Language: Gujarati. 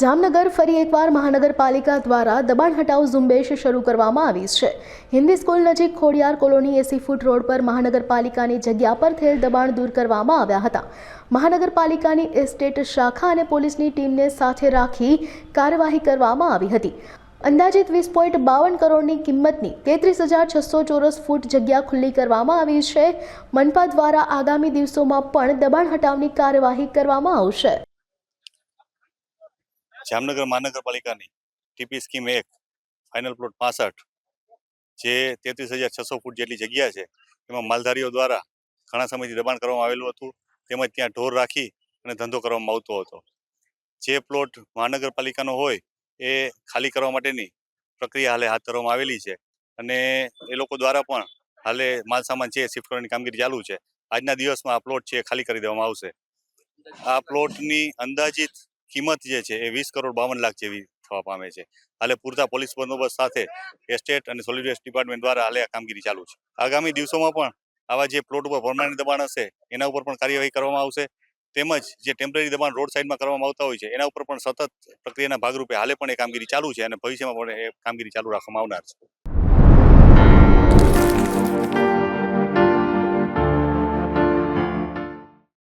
જામનગર ફરી એકવાર મહાનગરપાલિકા દ્વારા દબાણ હટાવ ઝુંબેશ શરૂ કરવામાં આવી છે. હિન્દી સ્કૂલ નજીક ખોડિયાર કોલોની એસી ફૂટ રોડ પર મહાનગરપાલિકાની જગ્યા પર થયેલ દબાણ દૂર કરવામાં આવ્યા હતા. મહાનગરપાલિકાની એસ્ટેટ શાખા અને પોલીસની ટીમને સાથે રાખી કાર્યવાહી કરવામાં આવી હતી. અંદાજિત વીસ પોઈન્ટ બાવન કરોડની કિંમતની તેત્રીસ હજાર છસો ચોરસ ફૂટ જગ્યા ખુલ્લી કરવામાં આવી છે. મનપા દ્વારા આગામી દિવસોમાં પણ દબાણ હટાવની કાર્યવાહી કરવામાં આવશે. જામનગર મહાનગરપાલિકાની ટીપી સ્કીમ એક, ફાઇનલ પ્લોટ પાસઠ, જે તેત્રીસ હજાર છસો ફૂટ જેટલી જગ્યા છે, એમાં માલધારીઓ દ્વારા ઘણા સમયથી દબાણ કરવામાં આવેલું હતું, તેમજ ત્યાં ઢોર રાખી અને ધંધો કરવામાં આવતો હતો. જે પ્લોટ મહાનગરપાલિકાનો હોય, એ ખાલી કરવા માટેની પ્રક્રિયા હાલે હાથ ધરવામાં આવેલી છે, અને એ લોકો દ્વારા પણ હાલે માલ સામાન છે, શિફ્ટ કરવાની કામગીરી ચાલુ છે. આજના દિવસમાં આ પ્લોટ છે ખાલી કરી દેવામાં આવશે. આ પ્લોટની અંદાજિત કિંમત જે છે એ વીસ કરોડ બાવન લાખ જેવી થવા પામે છે. હાલે પૂરતા પોલીસ બંદોબસ્ત સાથે એસ્ટેટ અને સોલિડ ડિપાર્ટમેન્ટ દ્વારા હાલે આ કામગીરી ચાલુ છે. આગામી દિવસોમાં પણ આવા જે પ્લોટ ઉપર પરમાનન્ટ દબાણ હશે, એના ઉપર પણ કાર્યવાહી કરવામાં આવશે. તેમજ જે ટેમ્પરરી દબાણ રોડ સાઈડમાં કરવામાં આવતા હોય છે, એના ઉપર પણ સતત પ્રક્રિયાના ભાગરૂપે હાલે પણ એ કામગીરી ચાલુ છે અને ભવિષ્યમાં પણ એ કામગીરી ચાલુ રાખવામાં આવનાર છે.